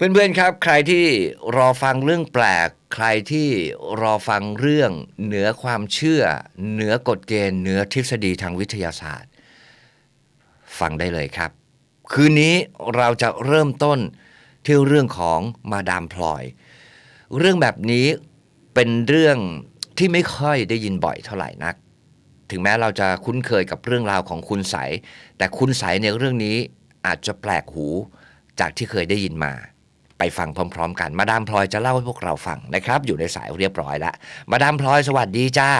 เพื่อนๆครับใครที่รอฟังเรื่องแปลก ใครที่รอฟังเรื่องเหนือความเชื่อ เหนือกฎเกณฑ์ เหนือทฤษฎีทางวิทยาศาสตร์ ฟังได้เลยครับ คืนนี้เราจะเริ่มต้นที่เรื่องของมาดามพลอย เรื่องแบบนี้เป็นเรื่องที่ไม่ค่อยได้ยินบ่อยเท่าไหร่นัก ถึงแม้เราจะคุ้นเคยกับเรื่องราวของคุณใสยแต่คุณใสยในเรื่องนี้อาจจะแปลกหูจากที่เคยได้ยินมา ไปฟังพร้อม ๆ กัน มาดามพลอยจะเล่าให้พวกเราฟังนะครับ อยู่ในสายเรียบร้อยแล้วมาดามพลอยสวัสดีจ้า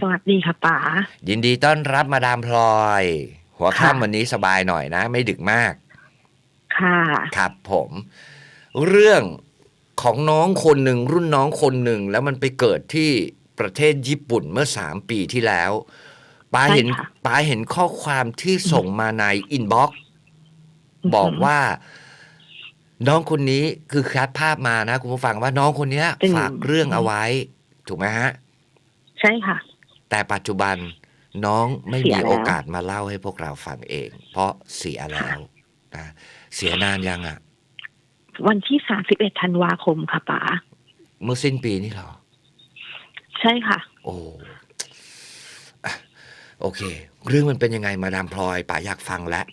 สวัสดีค่ะป๋ายินดีต้อนรับมาดามพลอย หัวค่ะค่ำวันนี้สบายหน่อยนะ ไม่ดึกมาก ค่ะ ครับผม เรื่องของน้องคนหนึ่งรุ่นน้องคนหนึ่งแล้วมันไปเกิดที่ประเทศญี่ปุ่นเมื่อสามปีที่แล้วป้าเห็นใช่ค่ะป้าเห็นข้อความที่ส่งมาในอินบ็อกซ์บอกว่า น้องคนนี้คือแคปภาพมานะ คุณผู้ฟังว่าน้องคนเนี้ยเป็นฝากเรื่องเอาไว้ ถูกไหมฮะ ใช่ค่ะ แต่ปัจจุบันน้องไม่เสีมียแล้วโอกาสมาเล่าให้พวกเราฟังเอง เพราะเสียแล้วนะเสียนานยังอะ วันที่สามสิบเอ็ดธันวาคมค่ะป๋าเมื่อสิ้นปีนี่เหรอ ใช่ค่ะ โอ้อะโอเค เรื่องมันเป็นยังไงมาดามพลอยป๋าอยากฟังแล้ว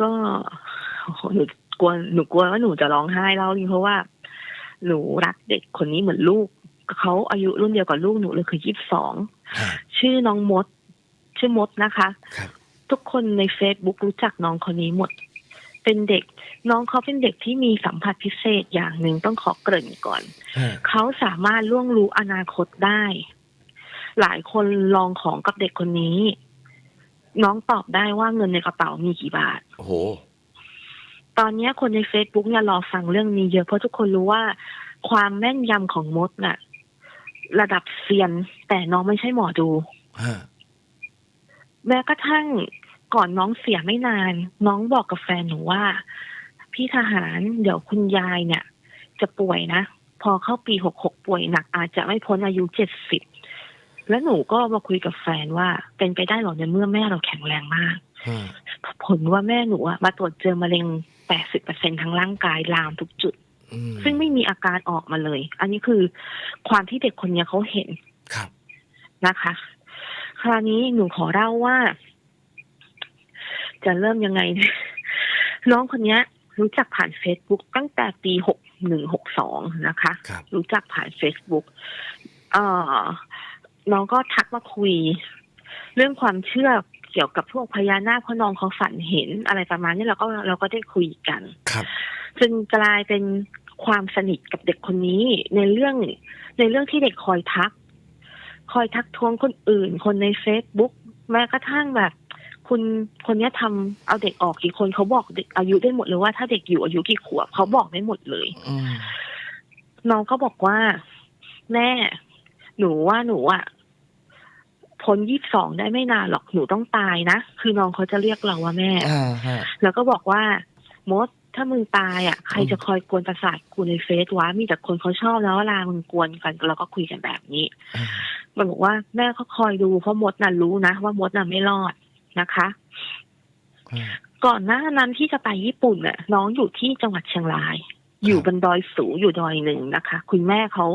ก็โอ้โหหนู กลัวหนูกลัวว่าหนูจะร้องไห้เล่านี่เพราะว่า หนูรักเด็กคนนี้เหมือนลูกเขาอายุรุ่นเดียวกับลูกหนูเลยคือยี่สิบสองชื่อน้องมด ชื่อมดนะคะครับทุกคนในเฟซบุ๊กรู้จักน้องคนนี้หมด เป็นเด็ก น้องเขาเป็นเด็กที่มีสัมผัสพิเศษอย่างหนึ่งต้องขอเกริ่นก่อน เขาสามารถล่วงรู้อนาคตได้ หลายคนลองของกับเด็กคนนี้ น้องตอบได้ว่าเงินในกระเป๋ามีกี่บาท โอ้โห ตอนนี้คนใน Facebook เนี่ยรอฟังเรื่องนี้เยอะเพราะทุกคนรู้ว่า ความแม่นยำของมดน่ะ ระดับเซียน แต่น้องไม่ใช่หมอดูฮะแม้กระทั่งก่อนน้องเสียไม่นาน น้องบอกกับแฟนหนูว่า พี่ทหารเดี๋ยวคุณยายเนี่ย จะป่วยนะ พอเข้าปีหกหกป่วยหนัก อาจจะไม่พ้นอายุเจ็ดสิบแล้วหนูก็มาคุยกับแฟนว่า เป็นไปได้หรอในเมื่อแม่เราแข็งแรงมากฮะผลว่าแม่หนูอะมาตรวจเจอมะเร็ง แปดสิบเปอร์เซ็นทั้งร่างกายลามทุกจุดอืมซึ่งไม่มีอาการออกมาเลย อันนี้คือความที่เด็กคนเนี้ยเขาเห็นครับนะคะ คราวนี้หนูขอเล่าว่า จะเริ่มยังไง น้องคนเนี้ยรู้จักผ่านเฟซบุ๊กตั้งแต่ปีหกหนึ่งหกสองนะคะครับรู้จักผ่านเฟซบุ๊กเอ่อน้องก็ทักมาคุย เรื่องความเชื่อเกี่ยวกับพวกพญานาคเพราะน้องเขาฝันเห็นอะไรประมาณนี้เราก็เราก็ได้คุยกันครับจึงกลายเป็นความสนิทกับเด็กคนนี้ในเรื่องในเรื่องที่เด็กคอยทัก คอยทักท้วงคนอื่น คนในเฟซบุ๊กแม้กระทั่งแบบคุณคนเนี้ยทำเอาเด็กออกกี่คนเขาบอกเด็กอายุได้หมดเลยว่าถ้าเด็กอยู่อายุกี่ขวบเขาบอกได้หมดเลยอืมน้องก็บอกว่า แม่หนูว่าหนูอะ พ้นยี่สิบสองได้ไม่นานหรอกหนูต้องตายนะ คือน้องเขาจะเรียกเราว่าแม่ อ่าฮะ แล้วก็บอกว่ามดถ้ามึงตายอะใครจะคอยกวนประสาทกูในเฟซวะมีแต่คนเขาชอบแล้วเวลามึงกวนกันเราก็คุยกันแบบนี้ อ่า มันบอกว่าแม่ก็คอยดูเพราะมดน่ะรู้นะว่ามดน่ะไม่รอดนะคะอ่าก่อนหน้านั้นที่จะไปญี่ปุ่นน่ะน้องอยู่ที่จังหวัดเชียงราย อยู่บนดอยสูงอยู่ดอยหนึ่งนะคะ คุณแม่เขา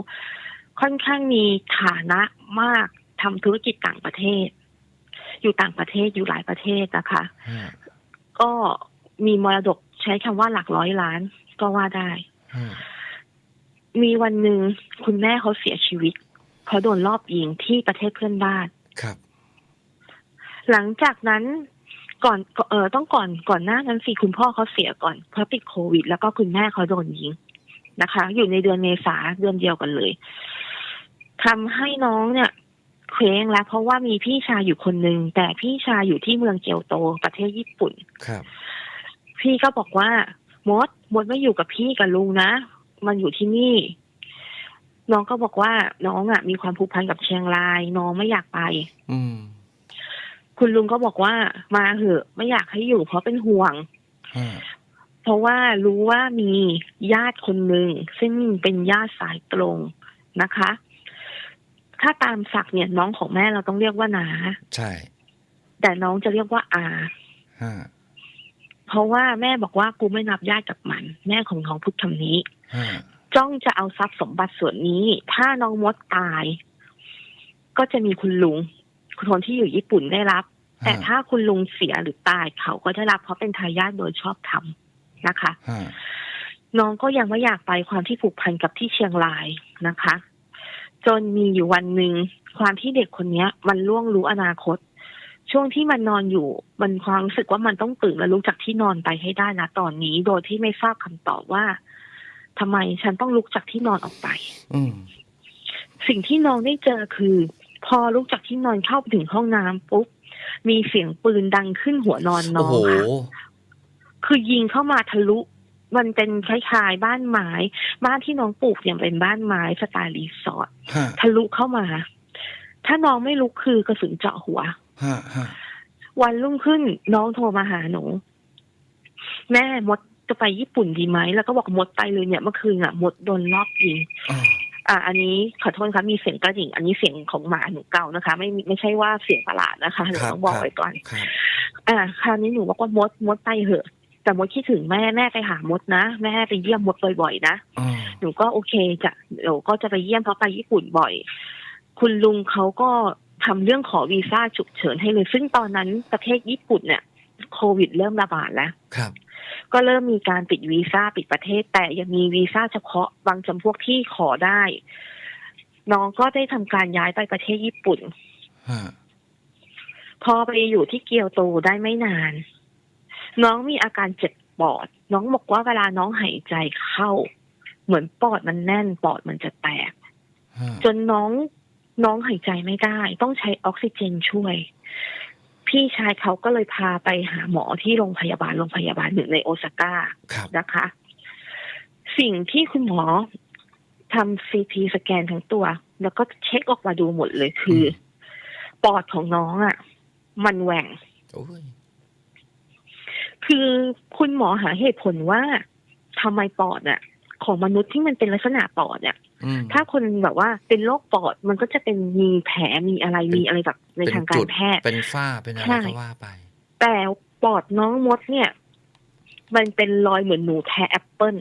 ค่อนข้างมีฐานะมาก ทำธุรกิจต่างประเทศ อยู่ต่างประเทศอยู่หลายประเทศนะคะฮะก็มีมรดกใช้คำว่าหลักร้อยล้านก็ว่าได้ฮะมีวันหนึ่งคุณแม่เขาเสียชีวิตเขาโดนรอบยิงที่ประเทศเพื่อนบ้านครับ หลังจากนั้นก่อนเออต้องก่อนก่อนหน้านั้นสิคุณพ่อเขาเสียก่อนเพราะติดโควิด แล้วก็คุณแม่เขาโดนยิงนะคะ อยู่ในเดือนเมษาเดือนเดียวกันเลยทำให้น้องเนี่ย เคว้งแล้วเพราะว่ามีพี่ชายอยู่คนหนึ่งแต่พี่ชายอยู่ที่เมืองเกียวโตประเทศญี่ปุ่นครับ พี่ก็บอกว่ามดมดไม่อยู่กับพี่กับลุงนะ มันอยู่ที่นี่ น้องก็บอกว่าน้องอะ มีความผูกพันกับเชียงราย น้องไม่อยากไป อืม คุณลุงก็บอกว่ามาเหอะ ไม่อยากให้อยู่เพราะเป็นห่วงฮะเพราะว่ารู้ว่ามีญาติคนหนึ่งซึ่งเป็นญาติสายตรงนะคะ ถ้าตามศักดิ์เนี่ยน้องของแม่เราต้องเรียกว่านาใช่ แต่น้องจะเรียกว่าอาฮะพเพราะว่าแม่บอกว่ากูไม่นับญาติกับมัน แม่ของน้องพูดคำนี้ฮะจ้องจะเอาทรัพย์สมบัติส่วนนี้ ถ้าน้องมดตาย ก็จะมีคุณลุงคนที่อยู่ญี่ปุ่นได้รับ แต่ถ้าคุณลุงเสียหรือตายเขาก็ได้รับ เพราะเป็นทายาทโดยชอบธรรมนะคะฮะน้องก็ยังไม่อยากไปความที่ผูกพันกับที่เชียงรายนะคะ จนมีอยู่วันหนึ่งความที่เด็กคนเนี้ย มันล่วงรู้อนาคต ช่วงที่มันนอนอยู่ มันความรู้สึกว่ามันต้องตื่นและลุกจากที่นอนไปให้ได้นะตอนนี้ โดยที่ไม่ทราบคำตอบว่าทำไมฉันต้องลุกจากที่นอนออกไป อืมสิ่งที่น้องได้เจอคือ พอลุกจากที่นอนเข้าไปถึงห้องน้ำปุ๊บมีเสียงปืนดังขึ้นหัวนอนน้โอ้องโหค่ะคือยิงเข้ามาทะลุ มันเป็นคล้ายๆบ้านไม้ บ้านที่น้องปลูกเนี่ยเป็นบ้านไม้สไตล์รีสอร์ทฮะทะลุเข้ามา ถ้าน้องไม่ลุกคือกระสุนเจาะหัวฮะฮะวันรุ่งขึ้นน้องโทรมาหาหนู แม่มดจะไปญี่ปุ่นดีไหมแล้วก็บอกมดไปเลยเนี่ยเมื่อคืนอะมดโดนรอบยิงอ๋ออ่า อันนี้ขอโทษครับมีเสียงกระดิ่ง อันนี้เสียงของหมาหนูเก่านะคะ ไม่ไม่ใช่ว่าเสียงประหลาดนะคะเดี๋ยวต้องบอกไว้ก่อนครับอ่า คราวนี้หนูบอกว่ามดมดไปเหอะ แต่มดคิดถึงแม่แม่ไปหามดนะแม่ไปเยี่ยมมดบ่อยๆนะอ๋อหนูก็โอเคจะเดี๋ยวก็จะไปเยี่ยมเพราะไปญี่ปุ่นบ่อย คุณลุงเขาก็ทำเรื่องขอวีซ่าฉุกเฉินให้เลย ซึ่งตอนนั้นประเทศญี่ปุ่นเนี่ยโควิดเริ่มระบาดแล้วครับก็เริ่มมีการปิดวีซ่าปิดประเทศ แต่ยังมีวีซ่าเฉพาะบางจำพวกที่ขอได้ น้องก็ได้ทำการย้ายไปประเทศญี่ปุ่นฮะพอไปอยู่ที่เกียวโตได้ไม่นาน น้องมีอาการเจ็บปอด น้องบอกว่าเวลาน้องหายใจเข้า เหมือนปอดมันแน่นปอดมันจะแตกฮะจนน้องน้องหายใจไม่ได้ ต้องใช้ออกซิเจนช่วย พี่ชายเขาก็เลยพาไปหาหมอที่โรงพยาบาลโรงพยาบาลหนึ่งในโอซาก้าครับนะคะ สิ่งที่คุณหมอทำซีทีสแกนทั้งตัว แล้วก็เช็คออกมาดูหมดเลยคือ ปอดของน้องอะ่ะ มันแหว่งโอ้ย คือคุณหมอหาเหตุผลว่าทำไมปอดอะของมนุษย์ที่มันเป็นลักษณะปอดเนี่ยอืมถ้าคนแบบว่าเป็นโรคปอดมันก็จะเป็นมีแผลมีอะไรเป็นมีอะไรแบบในทางการแพทย์ เป็นฝ้าเป็นอะไรใช่ก็ว่าไป แต่ปอดน้องมดเนี่ย มันเป็นรอยเหมือนหนูแทะแอปเปิล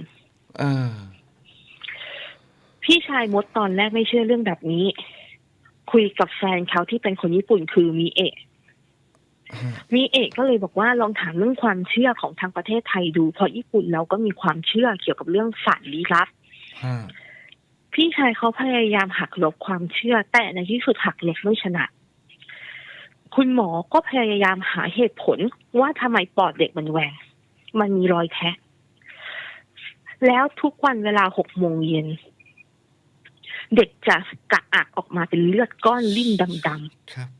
เออพี่ชายมดตอนแรกไม่เชื่อเรื่องแบบนี้ คุยกับแฟนเขาที่เป็นคนญี่ปุ่นคือมีเอะ ฮะมีเอกก็เลยบอกว่าลองถามเรื่องความเชื่อของทางประเทศไทยดู เพราะญี่ปุ่นเราก็มีความเชื่อเกี่ยวกับเรื่องสารลี้ลับฮะพี่ชายเขาพยายามหักลบความเชื่อ แต่ในที่สุดหักลบไม่ชนะ คุณหมอก็พยายามหาเหตุผลว่าทำไมปอดเด็กมันแหวงมันมีรอยแทะ แล้วทุกวันเวลาหกโมงเย็นเด็กจะกระอักออกมาเป็นเลือดก้อนลิ่มดำครับครับๆแ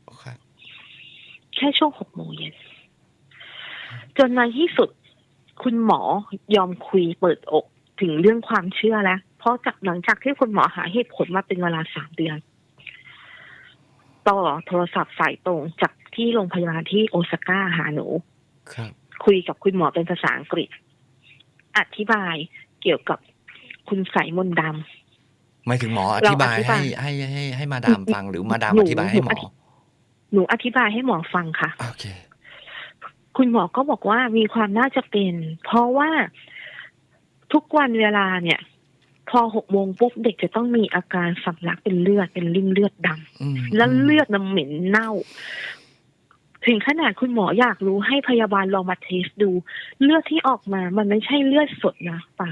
ค่ช่วงหกโมงเย็นจนในที่สุดคุณหมอยอมคุยเปิดอกถึงเรื่องความเชื่อแล้ว เพราะจากหลังจากที่คุณหมอหาเหตุผลมาเป็นเวลาสามเดือน ต่อโทรศัพท์สายตรงจากที่โรงพยาบาลที่โอซาก้าหาหนู ครับ คุยกับคุณหมอเป็นภาษาอังกฤษ อธิบายเกี่ยวกับคุณใสยมนต์ดหมายถึงหมออเราธิบายอธิให้บายให้ให้ให้มาดามฟังหรือมาดามหนูอธิบายให้หมอ หนูอธิำหนูอธิบายให้หมอฟังค่ะ โอเค คุณหมอก็บอกว่ามีความน่าจะเป็น เพราะว่าทุกวันเวลาเนี่ย พอหกโมงปุ๊บเด็กจะต้องมีอาการสำลักเป็นเลือดเป็นริ่มเลือดดำอืมแล้วเลือดน้ำเหม็นเน่า ถึงขนาดคุณหมออยากรู้ให้พยาบาลลองมาเทสดู เลือดที่ออกมา มันไม่ใช่เลือดสดนะป๋า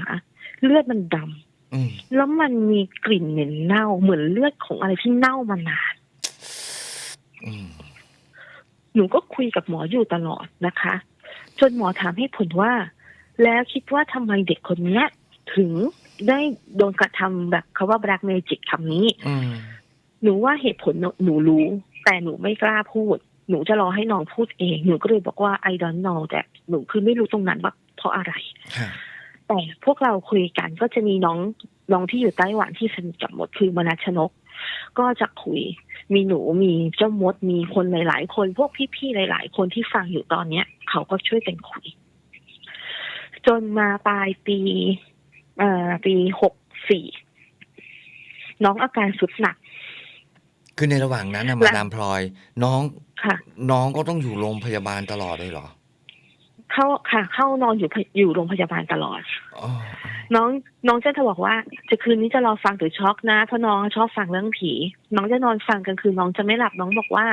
เลือดมันดำอืมแล้วมันมีกลิ่นเหม็นเน่าเหมือนเลือดของอะไรที่เน่ามานานอืม หนูก็คุยกับหมออยู่ตลอดนะคะ จนหมอถามให้ผลว่า แล้วคิดว่าทำไมเด็กคนเนี้ยถึงได้โดนกระทำแบบคาว่า black magic คำนี้อืมหนูว่าเหตุผลหนูรู้ แต่หนูไม่กล้าพูด หนูจะรอให้น้องพูดเอง หนูก็เลยบอกว่า I don't know แต่หนูคือไม่รู้ตรงนั้นว่าเพราะอะไรฮะแต่พวกเราคุยกันก็จะมีน้องน้องที่อยู่ไต้หวันที่สนิทกับมดคือมนัชชนก ก็จะคุย มีหนูมีเจ้ามดมีคนหลาย ๆ คน พวกพี่ๆหลาย ๆ คนที่ฟังอยู่ตอนเนี้ย เขาก็ช่วยกันคุย จนมาปลายปีเอ่อปีหกสี่น้องอาการสุดหนัก คือในระหว่างนั้นนะและมาดามพลอย น้องค่ะน้องก็ต้องอยู่โรงพยาบาลตลอดเลยเหรอ เข้าค่ะเข้านอนอยู่พอยู่โรงพยาบาลตลอดอ๋อน้องน้องจะจะบอกว่า จะคืนนี้จะรอฟังหรือช็อกนะเพราะน้องชอบฟังเรื่องผี น้องจะนอนฟังกลางคืนน้องจะไม่หลับน้องบอกว่า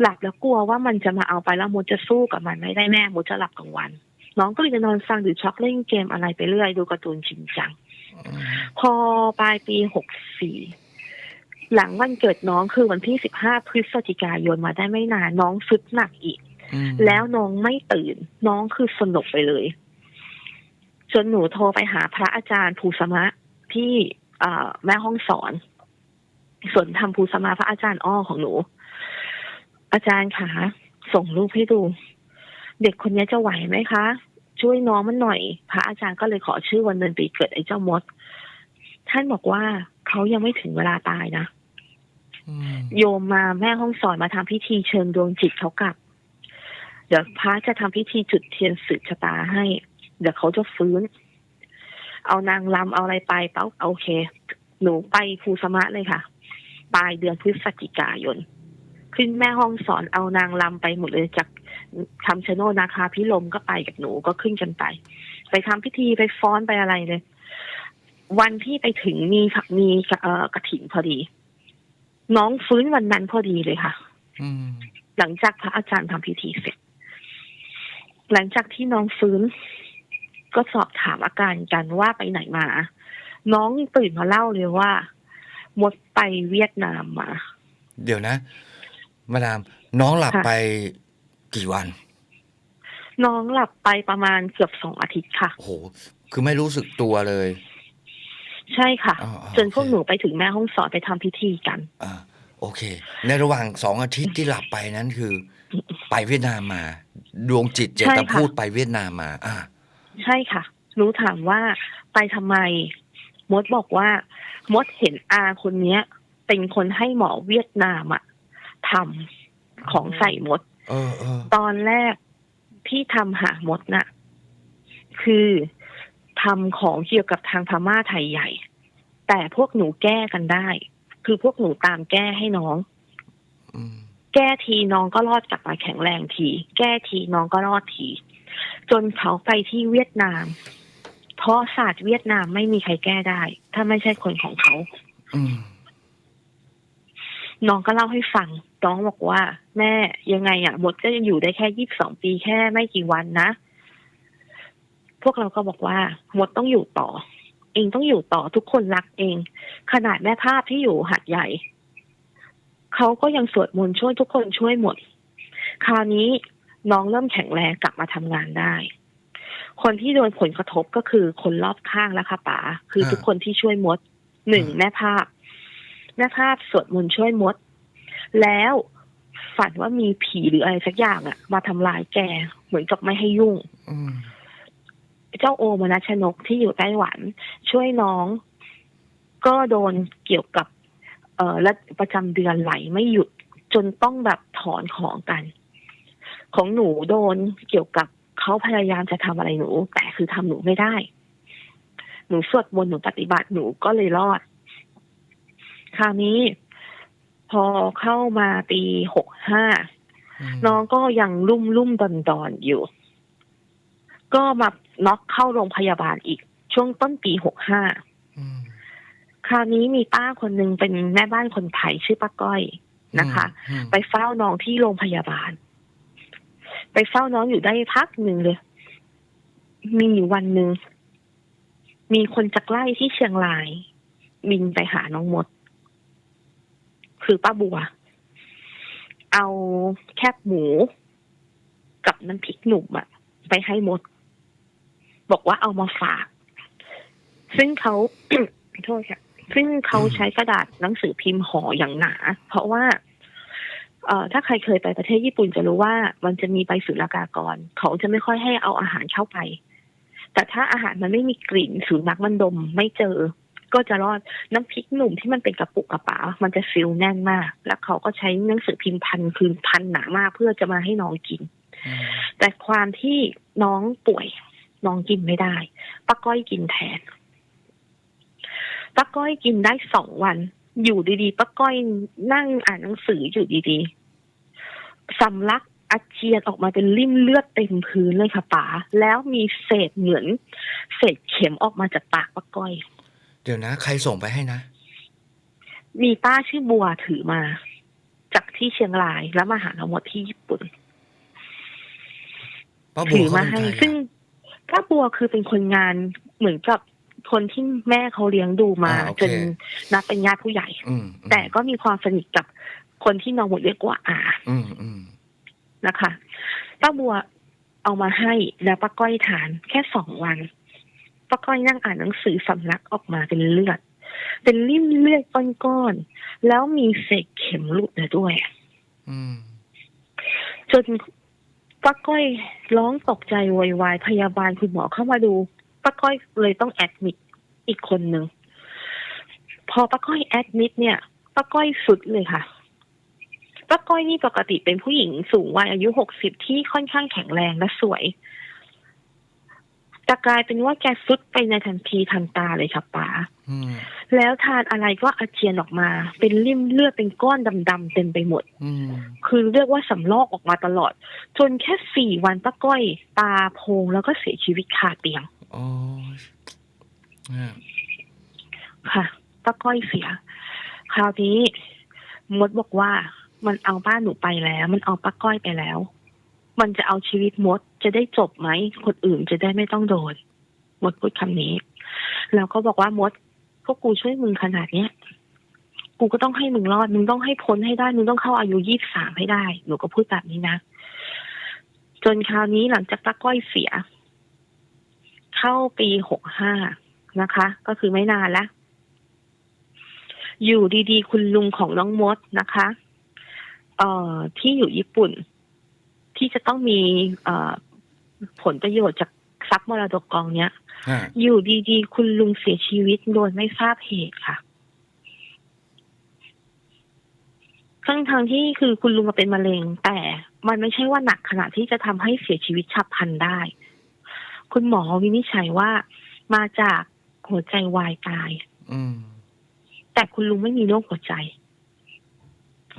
หลับแล้วกลัวว่ามันจะมาเอาไปแล้วมดจะสู้กับมันไม่ได้แม่มดจะหลับกลางวัน น้องก็เลยจะนอนฟังหรือช็อกเล่นเกมอะไรไปเรื่อยดูการ์ตูนจริงจังอืมพอปลายปีหกสี่หลังวันเกิดน้องคือวันที่สิบห้าพฤศจิกายนมาได้ไม่นานน้องสุดหนักอีกอืม แล้วน้องไม่ตื่น น้องคือสลบไปเลยจนหนูโทรไปหาพระอาจารย์ภูสมะที่เอ่อแม่ห้องสอน ส่วนทำภูสมะพระอาจารย์อ้อของหนู อาจารย์คะส่งรูปให้ดู เด็กคนนี้จะไหวไหมคะ ช่วยน้องมันหน่อย พระอาจารย์ก็เลยขอชื่อวันเดือนปีเกิดไอ้เจ้ามด ท่านบอกว่าเขายังไม่ถึงเวลาตายนะอืมโยมมาแม่ห้องสอนมาทำพิธีเชิญดวงจิตเขากลับ เดี๋ยวพระจะทำพิธีจุดเทียนสืบชะตาให้ เดี๋ยวเขาจะฟื้น เอานางรำเอาอะไรไปเป้าโอเค หนูไปภูสมะเลยค่ะ ปลายเดือนพฤศจิกายน ขึ้นแม่ห้องสอนเอานางรำไปหมดเลยจากคำชะโนดนาคาพิลมก็ไปกับหนูก็ขึ้นกันไป ไปทำพิธีไปฟ้อนไปอะไรเลย วันที่ไปถึงมีมีเอ่อกระถิ่นพอดี น้องฟื้นวันนั้นพอดีเลยค่ะอืมหลังจากพระอาจารย์ทำพิธีเสร็จ หลังจากที่น้องฟื้น ก็สอบถามอาการกันว่าไปไหนมา น้องตื่นมาเล่าเลยว่า มดไปเวียดนามมา เดี๋ยวนะ มาดาม น้องหลับค่ะไปกี่วัน น้องหลับไปประมาณเกือบสองอาทิตย์ค่ะ โอ้โห คือไม่รู้สึกตัวเลย ใช่ค่ะอ๋ออ๋อจนพวกโอเคหนูไปถึงแม่ห้องสอนไปทำพิธีกันอ่าโอเค ในระหว่างสองอาทิตย์ที่หลับไปนั้นคือ ไปเวียดนามมา ดวงจิตเจใช่ตค่ะพูดไปเวียดนามมา อ่า ใช่ค่ะหนูถามว่าไปทำไม มดบอกว่ามดเห็นอาคนเนี้ย เป็นคนให้หมอเวียดนามอะทำของใส่มดเออเออตอนแรกที่ทำหามดน่ะ คือทำของเกี่ยวกับทางพม่าไทยใหญ่ แต่พวกหนูแก้กันได้ คือพวกหนูตามแก้ให้น้องอืม แก้ทีน้องก็รอดกลับมาแข็งแรงที แก้ทีน้องก็รอดที จนเขาไปที่เวียดนาม เพราะศาสตร์เวียดนามไม่มีใครแก้ได้ ถ้าไม่ใช่คนของเขาอืมน้องก็เล่าให้ฟัง น้องบอกว่า แม่ยังไงอะมดก็ยังอยู่ได้แค่ยี่สิบสองปีแค่ไม่กี่วันนะ พวกเราก็บอกว่ามดต้องอยู่ต่อ เองต้องอยู่ต่อทุกคนรักเอง ขนาดแม่ภาพที่อยู่หัดใหญ่ เขาก็ยังสวดมนต์ช่วยทุกคนช่วยหมด คราวนี้น้องเริ่มแข็งแรงกลับมาทำงานได้ คนที่โดนผลกระทบก็คือคนรอบข้างแล้วค่ะป๋าคือทุกคนที่ช่วยมดหนึ่งแม่ภาพ แม่ภาพสวดมนต์ช่วยมด แล้วฝันว่ามีผีหรืออะไรสักอย่างอะมาทำลายแกเหมือนกับไม่ให้ยุ่งอืมเจ้าโอมนัชนกที่อยู่ไต้หวัน ช่วยน้อง ก็โดนเกี่ยวกับ เอ่อและประจำเดือนไหลไม่หยุดจนต้องแบบถอนของกัน ของหนูโดนเกี่ยวกับเขาพยายามจะทำอะไรหนู แต่คือทำหนูไม่ได้ หนูสวดมนต์หนูปฏิบัติหนูก็เลยรอด คราวนี้ พอเข้ามาปีหกห้ามน้องก็ยังลุ่มลุ่มดอนดอนๆอยู่ ก็มาน็อกเข้าโรงพยาบาลอีก ช่วงต้นปีหกห้าอืม คราวนี้มีป้าคนหนึ่งเป็นแม่บ้านคนไทยชื่อป้าก้อยนะคะอืมไปเฝ้าน้องที่โรงพยาบาล ไปเฝ้าน้องอยู่ได้พักหนึ่งเลย มีอยู่วันหนึ่งมีคนจากไล่ที่เชียงราย บินไปหาน้องมด คือป้าบัว เอาแคบหมู กับน้ำพริกหนุ่มอะไปให้มด บอกว่าเอามาฝาก ซึ่งเขาโทษค่ะ ซึ่งเขาใช้กระดาษหนังสือพิมพ์ห่ออย่างหนา เพราะว่าเอ่อถ้าใครเคยไปประเทศญี่ปุ่นจะรู้ว่ามันจะมีใบศุลกากรเขาจะไม่ค่อยให้เอาอาหารเข้าไป แต่ถ้าอาหารมันไม่มีกลิ่นสุนัขมันดมไม่เจอ ก็จะรอดน้ำพริกหนุ่มที่มันเป็นกระปุกกระป๋ามันจะฟิลแน่นมาก แล้วเขาก็ใช้หนังสือพิมพ์พันคือพันหนามากเพื่อจะมาให้น้องกินอืมแต่ความที่น้องป่วยน้องกินไม่ได้ป้าก้อยกินแทน ป้าก้อยกินได้สองวัน อยู่ดีๆป้าก้อยนั่งอ่านหนังสืออยู่ดีๆสำลักอาเจียนออกมาเป็นริ่มเลือดเต็มพื้นเลยค่ะป๋าแล้วมีเศษเหมือน เศษเข็มออกมาจากปากป้าก้อย เดี๋ยวนะ ใครส่งไปให้นะ มีป้าชื่อบัวถือมา จากที่เชียงรายแล้วมาหาเราหมดที่ญี่ปุ่นป้าบัถืวอเขามาเป็นให้ใครซึ่งอะป้าบัวคือเป็นคนงานเหมือนกับ คนที่แม่เขาเลี้ยงดูมา อ่าโอเค จนนับเป็นญาติผู้ใหญ่ อืมอืมแต่ก็มีความสนิทกับคนที่น้องหมดเรียกว่าอาอืมอืมนะคะป้าบัวเอามาให้แล้วป้าก้อยทานแค่สองวันป้าก้อยนั่งอ่านหนังสือสำลักออกมาเป็นเลือด เป็นริ่มเลือดก้อนๆแล้วมีเศษเข็มหลุดมาด้วย อืมจนป้าก้อยร้องตกใจโวยวายพยาบาลคุณหมอเข้ามาดู ป้าก้อยเลยต้องแอดมิดอีกคนหนึ่งพอป้าก้อยแอดมิดเนี่ยป้าก้อยสุดเลยค่ะป้าก้อยนี่ปกติเป็นผู้หญิงสูงวัยอายุหกสิบที่ค่อนข้างแข็งแรงและสวยแต่กลายเป็นว่าแกสุดไปในทันทีทันตาเลยค่ะป๋าอืมแล้วทานอะไรก็อาเจียนออกมา เป็นริ่มเลือดเป็นก้อนดำๆเต็มไปหมดอืมคือเรียกว่าสำลอกออกมาตลอด จนแค่สี่วันป้าก้อย ตาโพงแล้วก็เสียชีวิตคาเตียง อ้ยอ่าค่ะป้าก้อยเสีย คราวนี้มดบอกว่ามันเอาบ้านหนูไปแล้ว มันเอาป้าก้อยไปแล้ว มันจะเอาชีวิตมดจะได้จบไหมคนอื่นจะได้ไม่ต้องโดนมดพูดคำนี้ แล้วก็บอกว่ามดพวกกูช่วยมึงขนาดเนี้ยกูก็ต้องให้มึงรอด มึงต้องให้พ้นให้ได้ มึงต้องเข้าอายุยี่สามให้ได้ หนูก็พูดแบบนี้นะ จนคราวนี้หลังจากป้าก้อยเสีย เข้าปีหกห้านะคะ ก็คือไม่นานแล้วอยู่ดีๆ คุณลุงของน้องมดนะคะ เอ่อที่อยู่ญี่ปุ่น ที่จะต้องมีเอ่อผลประโยชน์จากทรัพย์มรดกกองเนี้ยอ่าอยู่ดีๆ คุณลุงเสียชีวิตโดยไม่ทราบเหตุค่ะทั้งทางๆที่คือคุณลุงเป็นมะเร็ง แต่มันไม่ใช่ว่าหนักขนาดที่จะทำให้เสียชีวิตฉับพลันได้ คุณหมอวินิจฉัยว่ามาจากหัวใจวายตายอืมแต่คุณลุงไม่มีโรคหัวใจ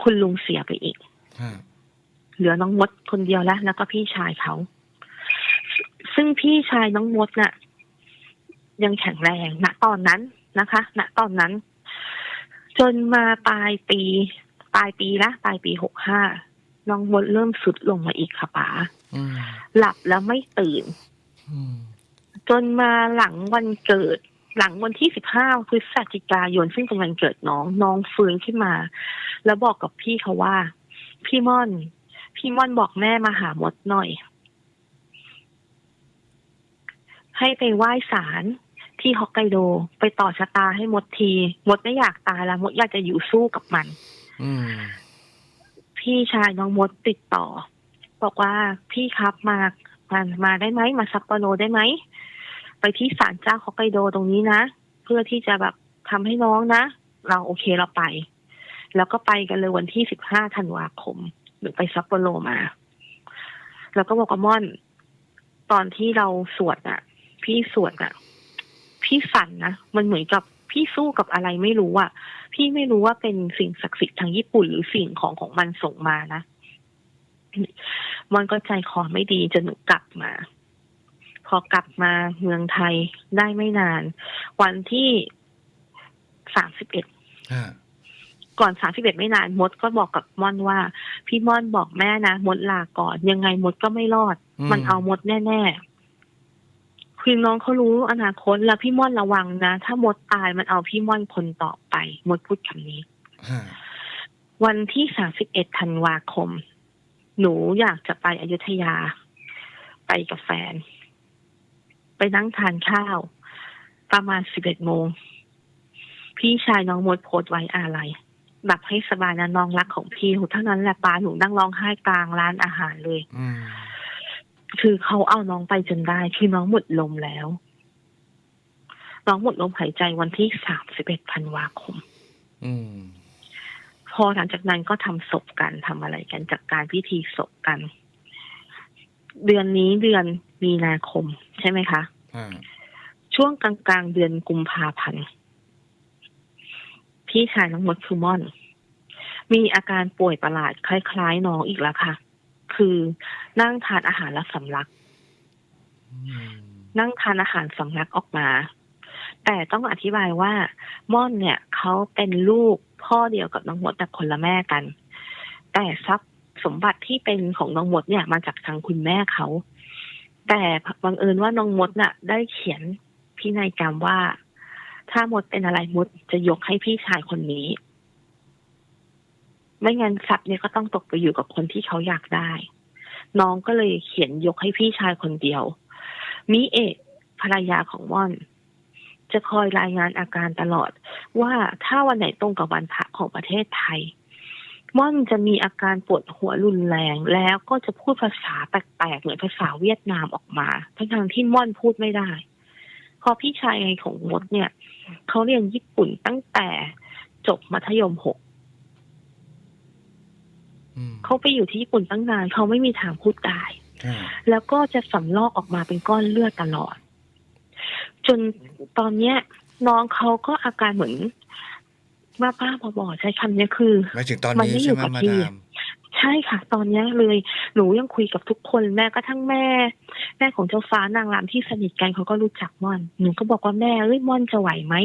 คุณลุงเสียไปอีกอ่าเหลือน้องมดคนเดียวแล้ว แล้วก็พี่ชายเขา ซึ่งพี่ชายน้องมดน่ะ ยังแข็งแรงณตอนนั้นนะคะณตอนนั้น จนมาปลายปีปลายปีละปลายปีหกห้าน้องมดเริ่มสุดลงมาอีกค่ะป๋าอืมหลับแล้วไม่ตื่น อืมจนมาหลังวันเกิด หลังวันที่สิบห้าพฤศจิกายนซึ่งเป็นวันเกิดน้อง น้องฟื้นขึ้นมา แล้วบอกกับพี่เขาว่า พี่ม่อน พี่ม่อนบอกแม่มาหามดหน่อย ให้ไปไหว้ศาลที่ฮอกไกโด ไปต่อชะตาให้มดที มดไม่อยากตายแล้วมดอยากจะอยู่สู้กับมัน อืมพี่ชายน้องมดติดต่อ บอกว่าพี่ครับมา มามาได้ไหมมาซัปโปโรได้ไหมไปที่ศาลเจ้าฮอกไกโดตรงนี้นะเพื่อที่จะแบบทำให้น้องนะ เราโอเคเราไป แล้วก็ไปกันเลยวันที่สิบห้าธันวาคม หรือไปซัปโปโรมา แล้วก็บอกกับม่อน ตอนที่เราสวดอะพี่สวดอะพี่ฝันนะมันเหมือนกับพี่สู้กับอะไรไม่รู้อะพี่ไม่รู้ว่าเป็นสิ่งศักดิ์สิทธิ์ทางญี่ปุ่นหรือสิ่งของของมันส่งมานะ มันก็ใจคอไม่ดีจนหนูกลับมา พอกลับมาเมืองไทยได้ไม่นาน วันที่สามสิบเอ็ดอ่าก่อนสามสิบเอ็ดไม่นานมดก็บอกกับม่อนว่า พี่ม่อนบอกแม่นะมดลาก่อนยังไงมดก็ไม่รอด มันเอามดแน่ ๆ คือน้องเขารู้อนาคตแล้วพี่ม่อนระวังนะ ถ้ามดตายมันเอาพี่ม่อนคนต่อไป มดพูดคำนี้อ่าวันที่สามสิบเอ็ดธันวาคม หนูอยากจะไปอยุธยา ไปกับแฟน ไปนั่งทานข้าว ประมาณสิบเอ็ดโมง พี่ชายน้องมดโพสต์ไว้อะไรแบบให้สบายนะน้องรักของพี่เท่านั้นแหละปาหนูนั่งร้องไห้กลางร้านอาหารเลยอืมคือเขาเอาน้องไปจนได้คือน้องหมดลมแล้ว น้องหมดลมหายใจวันที่สามสิบเอ็ดธันวาคม อืม พอหลังจากนั้นก็ทำศพกันทำอะไรกันจากการพิธีศพกัน เดือนนี้เดือนมีนาคมใช่ไหมคะอ่าช่วงกลางๆเดือนกุมภาพันธ์พี่ชายน้องมดคือม่อน มีอาการป่วยประหลาดคล้ายๆน้องอีกแล้วค่ะคคือนั่งทานอาหารแล้วสำลักอืมนั่งทานอาหารสำลักออกมา แต่ต้องอธิบายว่าม่อนเนี่ยเขาเป็นลูก พ่อเดียวกับน้องมดแต่คนละแม่กัน แต่ทรัพย์สมบัติที่เป็นของน้องมดเนี่ยมาจากทางคุณแม่เขา แต่บังเอิญว่าน้องมดน่ะ ได้เขียนพินัยกรรมว่า ถ้ามดเป็นอะไรมดจะยกให้พี่ชายคนนี้ ไม่งั้นทรัพย์เนี่ยก็ต้องตกไปอยู่กับคนที่เขาอยากได้ น้องก็เลยเขียนยกให้พี่ชายคนเดียวมิเอะภรรยาของม่อน จะคอยรายงานอาการตลอด ว่าถ้าวันไหนตรงกับวันพระของประเทศไทยม่อนจะมีอาการปวดหัวรุนแรงแล้วก็จะพูดภาษาแปลกๆเหมือนภาษาเวียดนามออกมาทั้งๆที่ม่อนพูดไม่ได้ พอพี่ชายของมดเนี่ยเขาเรียนญี่ปุ่นตั้งแต่จบมัธยมหกอืมเขาไปอยู่ที่ญี่ปุ่นตั้งนานเขาไม่มีทางพูดได้อืมแล้วก็จะสำลอกออกมาเป็นก้อนเลือดตลอด จนตอนเนี้ยน้องเขาก็อาการเหมือนบ้าป้าๆบอๆใช้คำเนี้ยคือหมายถึงตอนมันนี้ไม่อใช่ยู่ไหมกับมาที่ดามใช่ค่ะ ตอนเนี้ยเลยหนูยังคุยกับทุกคนแม้กระทั่งแม่ แม่ของเจ้าฟ้านางรำที่สนิทกันเขาก็รู้จักม่อน หนูก็บอกว่าแม่เอ้ยม่อนจะไหวไหม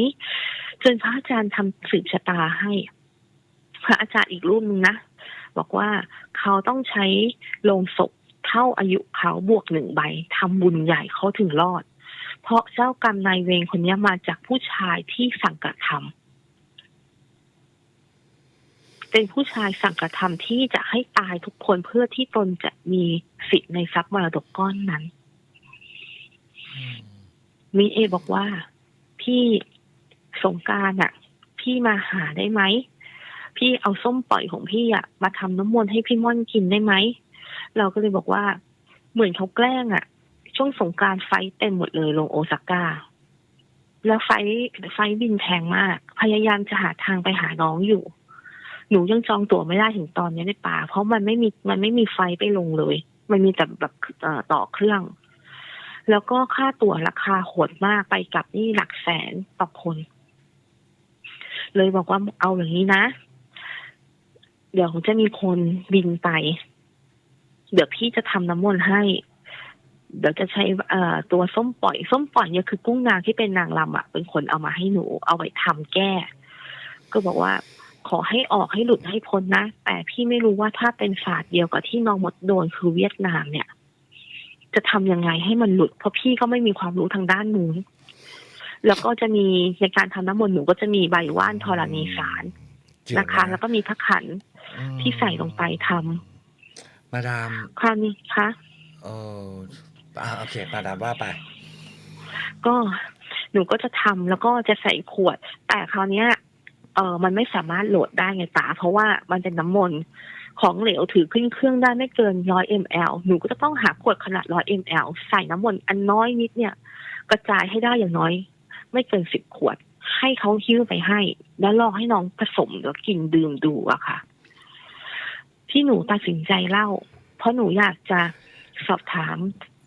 จนพระอาจารย์ทำสืบชะตาให้ พระอาจารย์อีกรูปหนึงนะบอกว่าเขาต้องใช้โลงศพเท่าอายุเขาบวกหนึ่งใบทำบุญใหญ่เขาถึงรอด เพราะเจ้ากรรมนายเวรคนนี้มาจากผู้ชายที่สั่งกระทำเป็นผู้ชายสั่งกระทำที่จะให้ตายทุกคนเพื่อที่ตนจะมีสิทธิ์ในทรัพย์มรดกก้อนนั้นอืมมีเอบอกว่า พี่สงกรารอะ พี่มาหาได้ไหมพี่เอาส้มปล่อยของพี่อะ มาทำน้ำมนต์ให้พี่ม่อนกินได้ไหมเราก็เลยบอกว่าเหมือนเขาแกล้งอะ ช่วงสงการไฟเต็มหมดเลยลงโอซาก้า แล้วไฟไฟบินแพงมาก พยายามจะหาทางไปหาน้องอยู่ หนูยังจองตั๋วไม่ได้ถึงตอนนี้ในป่า เพราะมันไม่มีมันไม่มีไฟไปลงเลย มันมีแต่แบบต่อเครื่อง แล้วก็ค่าตั๋วราคาโหดมากไปกลับนี่หลักแสนต่อคน เลยบอกว่าเอาอย่างนี้นะ เดี๋ยวจะมีคนบินไป เดี๋ยวพี่จะทำน้ำมนต์ให้ เดี๋ยวจะใช้เอ่อตัวส้มปล่อย ส้มปล่อยเนี่ยคือกุ้งนางที่เป็นนางรำอะเป็นคนเอามาให้หนู เอาไว้ทำแก้ ก็บอกว่า ขอให้ออกให้หลุดให้พ้นนะ แต่พี่ไม่รู้ว่าถ้าเป็นศาสตร์เดียวกับที่น้องมดโดนคือเวียดนามเนี่ย จะทำยังไงให้มันหลุด เพราะพี่ก็ไม่มีความรู้ทางด้านนู้นแล้วก็จะมีในการทำน้ำมนต์หนูก็จะมีใบว่านธรณีสารเจ๋งนะคะ แล้วก็มีพระขันธ์อืมที่ใส่ลงไปทมาดามคราวนี้คะเออ อ่าโอเคมาดามว่าไป ก็หนูก็จะทำแล้วก็จะใส่ขวด แต่คราวเนี้ยเออมันไม่สามารถโหลดได้ไงตา เพราะว่ามันเป็นน้ำมนต์ของเหลวถือขึ้นเครื่องได้ไม่เกินร้อยมลหนูก็จะต้องหาขวดขนาดร้อยมลใส่น้ำมนต์อันน้อยนิดเนี่ย กระจายให้ได้อย่างน้อย ไม่เกินสิบขวด ให้เขาหิ้วไปให้ แล้วลอให้น้องผสมแล้วกินดื่มดูอะค่ะ ที่หนูตัดสินใจเล่า เพราะหนูอยากจะสอบถาม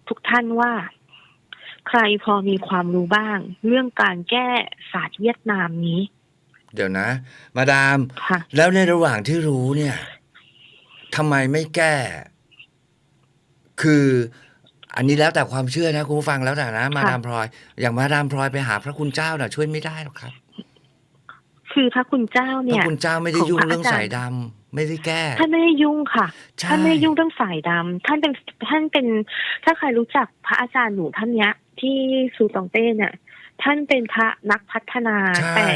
ทุกท่านว่า ใครพอมีความรู้บ้าง เรื่องการแก้ศาสตร์เวียดนามนี้ เดี๋ยวนะ มาดามค่ะแล้วในระหว่างที่รู้เนี่ยทำไมไม่แก้ คืออันนี้แล้วแต่ความเชื่อนะคุณผู้ฟังแล้วแต่นะ มาดามพลอย อย่างมาดามพลอยไปหาพระคุณเจ้าน่ะช่วยไม่ได้หรอกครับ คือพระคุณเจ้าพเนี่ระยคุณเจ้าไม่ได้ของยุ่งพระเรื่องอาจารย์สายดำไม่ได้แก้ ท่านไม่ได้ยุ่งค่ะ ใช่ท่านไม่ได้ยุ่งเรื่องสายดำท่านเป็นท่านเป็น ถ้าใครรู้จักพระอาจารย์หนูท่านเนี้ย ที่ซูตองเต้เนี่ย ท่านเป็นพระนักพัฒนา ใช่ แต่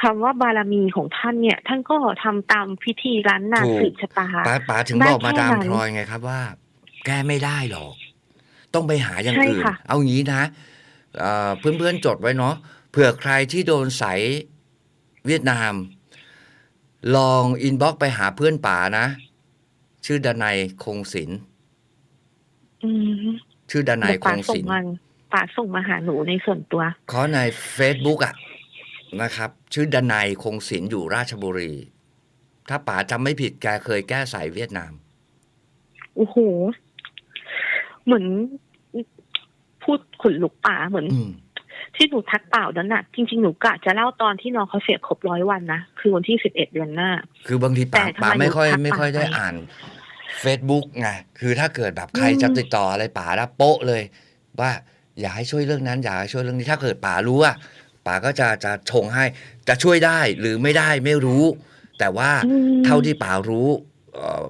คำว่าบารมีของท่านเนี่ย ท่านก็ทำตามพิธีร้านนาถูก สืบชะตา ป๋าป๋าถึงได้บอกมาแค่ดามนั้นพลอยไงครับว่า แก้ไม่ได้หรอก ต้องไปหาอย่างใช่อื่น ค่ะ เอางี้นะเอ่อเพื่อนๆจดไว้เนาะเผื่อใครที่โดนใสย เวียดนาม ลองอินบ็อกไปหาเพื่อนป๋านะ ชื่อดนัยคงศิลป์อืมชื่อดนัยเดี๋ยวคป๋างส่ศิงลป์มันป๋าส่งมาหาหนูในส่วนตัวขอใน Facebook อะนะครับ ชื่อดนัยคงศิลป์อยู่ราชบุรี ถ้าป๋าจำไม่ผิดแกเคยแก้สายเวียดนามโอ้โห เหมือนพูดขนลุกป่าเหมือนอืม ที่หนูทักเปล่านั้นน่ะ จริง ๆ หนูกะจะเล่าตอนที่น้องเขาเสียครบร้อยวันนะ คือวันที่สิบเอ็ดเดือนหน้า คือบางทีป๋าแต่ทำไมป๋าไม่ค่อยหนูทักไม่ค่อยได้ป๋าไปอ่าน Facebook ไงคือถ้าเกิดแบบใครอืมจะติดต่ออะไรป๋านะโป๊ะเลย ว่าอยากให้ช่วยเรื่องนั้น อยากให้ช่วยเรื่องนี้ถ้าเกิดป๋ารู้อะป๋าก็จะจะชงให้จะช่วยได้หรือไม่ได้ไม่รู้ แต่ว่าอืมเท่าที่ป๋ารู้เอ่อ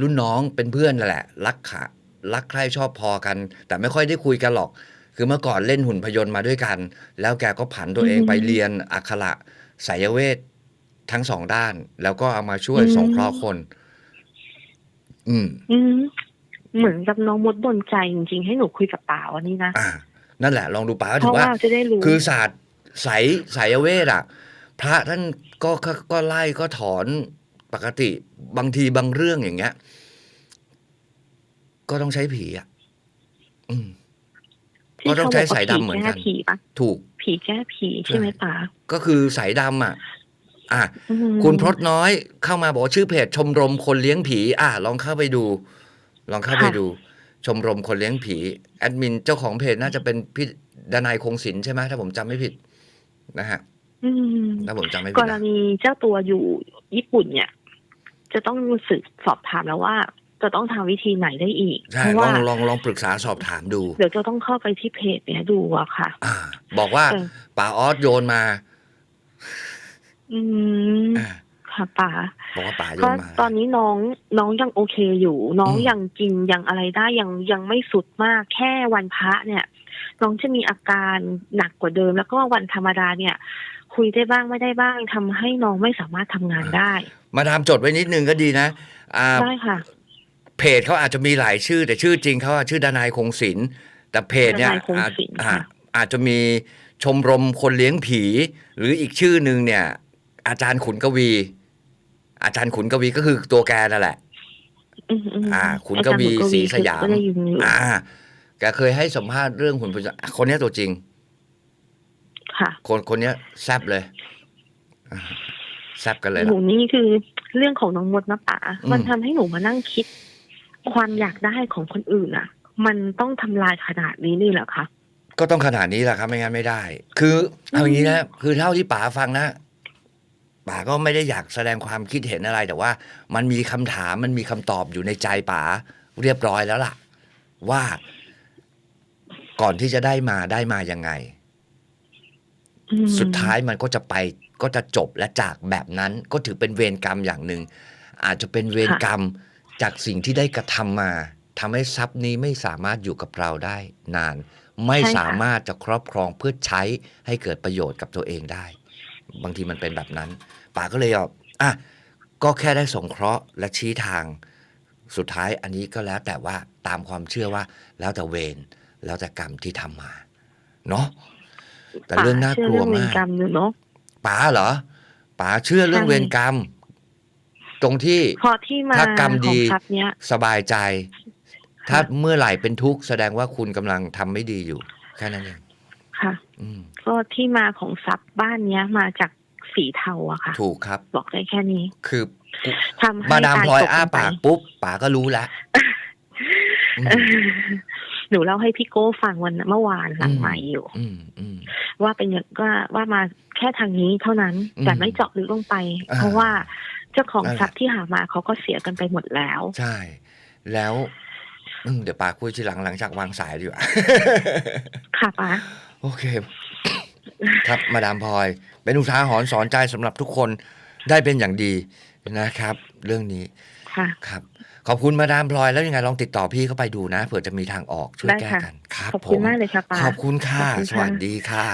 รุ่นน้องเป็นเพื่อนนั่นแหละ รักขารักใคร่ชอบพอกัน แต่ไม่ค่อยได้คุยกันหรอก คือเมื่อก่อนเล่นหุ่นพยนต์มาด้วยกัน แล้วแกก็ผันตัวเองอืมไปเรียนอักขระสายเวททั้งสองด้าน แล้วก็เอามาช่วยอืมสงเคราะห์คน อืม อืมเหมือนกับน้องมดบนใจจริงๆ ให้หนูคุยกับป๋าวันนี้นะอ่านั่นแหละ ลองดูป๋าก็เพถืราะอว่าว่าจะได้รู้คือศาสตร์สายสายเวทอะ พระท่านก็ก็ก็ไล่ก็ถอนปกติบางทีบางเรื่องอย่างเงี้ย ก็ต้องใช้ผีอะ อืม ที่ก็ต้องใช้สายขบดำเหมือนกันผีแก้ผีปะถูกผีแก้ผีใช่ไหมป๋าก็คือสายดำอะ อะอืมคุณพรตน้อยเข้ามาบอกว่าชื่อเพจชมรมคนเลี้ยงผี อะลองเข้าไปดู ลองเข้าไปดู ชมรมคนเลี้ยงผี แอดมินเจ้าของเพจน่าจะเป็นพี่ดนายคงศิลป์ใช่ไหมถ้าผมจำไม่ผิด นะฮะอืมถ้าผมจำไม่กผิดรนะณีเจ้าตัวอยู่ญี่ปุ่นเนี่ย จะต้องสืบสอบถามแล้วว่า จะต้องทำวิธีไหนได้อีกใช่เพราะลอว่างลองลองปรึกษาสอบถามดู เดี๋ยวจะต้องเข้าไปที่เพจเนี่ยดูอะค่ะอ่าบอกว่าเออป๋าออสโยนมา อืมอ่าค่ะป๋าบอกว่าป๋าโยก็นมาตอนนี้น้องน้องยังโอเคอยู่ น้องอืมยังกินยังอะไรได้ยังยังไม่สุดมากแค่วันพระเนี่ย น้องจะมีอาการหนักกว่าเดิม แล้วก็วันธรรมดาเนี่ย คุยได้บ้างไม่ได้บ้างทำให้น้องไม่สามารถทำงานได้ มาทำจดไว้นิดนึงก็ดีนะอ่าได้ค่ะ เพจเขาอาจจะมีหลายชื่อ แต่ชื่อจริงเขาอะชื่อดนายคงศิลป์แต่เพจเนี่ยดนายคงอาจศิลป์อ่าค่ะอาจจะมีชมรมคนเลี้ยงผี หรืออีกชื่อหนึ่งเนี่ย อาจารย์ขุนกวี อาจารย์ขุนกวีก็คือตัวแกนั่นแหละอืมอืมอ่าคุณอจรกวีขุนศรีสยามก็ได้ยินอยู่อ่าแกเคยให้สัมภาษณ์เรื่องหุ่นพยนต์คนเนี้ยตัวจริง ค่ะ คนคนเนี้ยแซบเลยอ่าแซบกันเลยหล่ะนูนี่คือเรื่องของน้องมดนะป๋าอืมมันทำให้หนูมานั่งคิด ความอยากได้ของคนอื่นอะ มันต้องทำลายขนาดนี้เลยเหรอคะก็ต้องขนาดนี้แหละครับไม่งั้นไม่ได้ คือเอาอย่างนี้นะคือเท่าที่ป๋าฟังนะป๋าก็ไม่ได้อยากแสดงความคิดเห็นอะไรแต่ว่า มันมีคำถามมันมีคำตอบอยู่ในใจป๋าเรียบร้อยแล้วล่ะ ว่าก่อนที่จะได้มาได้มายังไง สุดท้ายมันก็จะไปก็จะจบและจากแบบนั้นก็ถือเป็นเวรกรรมอย่างหนึ่งอาจจะเป็นเวรกรรม จากสิ่งที่ได้กระทำมาทำให้ทรัพย์นี้ไม่สามารถอยู่กับเราได้นาน ไม่สามารถจะครอบครองเพื่อใช้ให้เกิดประโยชน์กับตัวเองได้ บางทีมันเป็นแบบนั้นป๋าก็เลยบอกอะก็แค่ได้สงเคราะห์และชี้ทาง สุดท้ายอันนี้ก็แล้วแต่ว่าตามความเชื่อว่า แล้วแต่เวรแล้วแต่กรรมที่ทำมา เนาะแต่เรื่องน่ากลัวป๋เชื่อเรื่องเวมารกกรรมอยู่เนาะป๋าเหรอป๋าเชื่อเรื่องใช่เวรกรรม ตรงที่พอที่มาถ้ากรรมดีของทรัพย์เนี้ยสบายใจค่ะถ้าเมื่อไหร่เป็นทุกข์แสดงว่าคุณกำลังทำไม่ดีอยู่ แค่นั้นเองค่ะอืมก็ที่มาของทรัพย์บ้านเนี้ยมาจากสีเทาอะค่ะ ถูกครับ บอกได้แค่นี้ คือทำให้มาดามตพลอยตกอ้าลงไปปากปุ๊บป๋าก็รู้แล้วอืมเออหนูเล่าให้พี่โก้ฟังวันเมื่อวานหลังอืมใหม่อยู่อืมอืมว่าเป็นอย่างว่าว่ามาแค่ทางนี้เท่านั้นอืมแต่ไม่เจาะลึกลงไปอ่าเพราะว่าเจ้าของนั่นแหละทรัพย์ที่หามาเขาก็เสียกันไปหมดแล้ว ใช่ แล้วอืมเดี๋ยวป๋าคุยทีหลังหลังจากวางสายดีกว่าค่ะป้าโอเค ครับมาดามพลอย เป็นอุทาหรณ์สอนใจสำหรับทุกคนได้เป็นอย่างดีนะครับ เรื่องนี้ค่ะครับ ขอบคุณมาดามพลอยแล้วยังไงลองติดต่อพี่เข้าไปดูนะเผื่อจะมีทางออกช่วยได้แก้ค่ะกัน ครับขอบคุณผมมากเลยค่ะป้าขอบคุณค่ะขอบคุณสค่ะวัสดีค่ะ